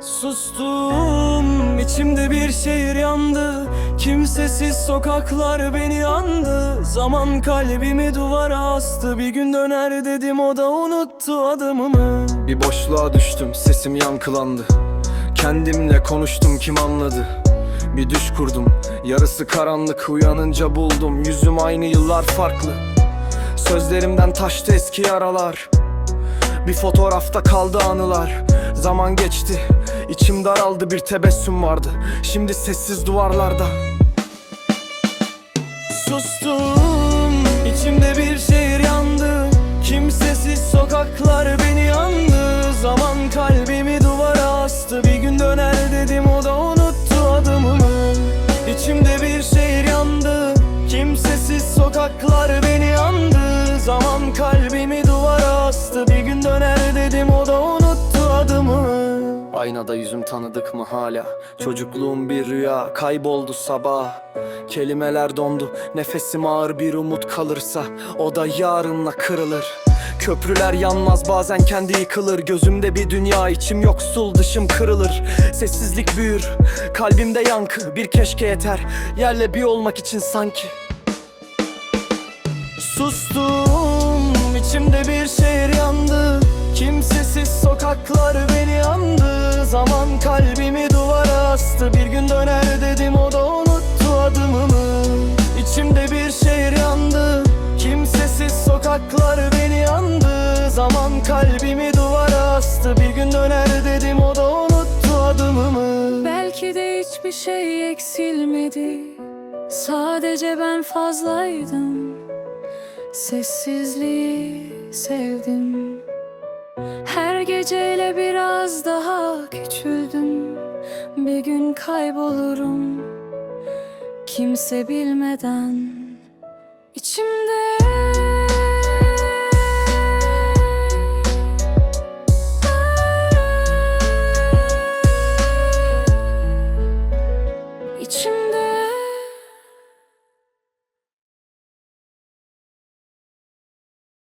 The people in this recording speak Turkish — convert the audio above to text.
Sustum içimde bir şehir yandı. Kimsesiz sokaklar beni andı. Zaman kalbimi duvara astı. Bir gün döner dedim o da unuttu adımımı. Bir boşluğa düştüm sesim yankılandı. Kendimle konuştum kim anladı? Bir düş kurdum yarısı karanlık. Uyanınca buldum yüzüm aynı yıllar farklı. Sözlerimden taştı eski yaralar. Bir fotoğrafta kaldı anılar. Zaman geçti içim daraldı bir tebessüm vardı. Şimdi sessiz duvarlarda. Sustum içimde bir şehir yandı. Kimsesiz sokaklar beni andı Zaman kalbimi duvara astı. Bir gün döner dedim o da unuttu adımımı İçimde bir şehir yandı. Kimsesiz sokaklar beni andı Zaman kalbimi duvara astı. Bir gün döner dedim o da unuttu Aynada yüzüm tanıdık mı hala? Çocukluğum bir rüya kayboldu sabah. Kelimeler dondu nefesim ağır bir umut kalırsa O da yarınla kırılır. Köprüler yanmaz bazen kendi yıkılır. Gözümde bir dünya içim yoksul dışım kırılır. Sessizlik büyür kalbimde yankı. Bir keşke yeter yerle bir olmak için sanki. Sustum içimde bir şehir yandı. Kimsesiz sokaklar Zaman kalbimi duvara astı. Bir gün döner dedim o da unuttu adımımı. İçimde bir şehir yandı Kimsesiz sokaklar beni andı Zaman kalbimi duvara astı. Bir gün döner dedim o da unuttu adımımı. Belki de hiçbir şey eksilmedi. Sadece ben fazlaydım. Sessizliği sevdim. Her geceyle biraz daha küçüldüm Bir gün kaybolurum. Kimse bilmeden içimde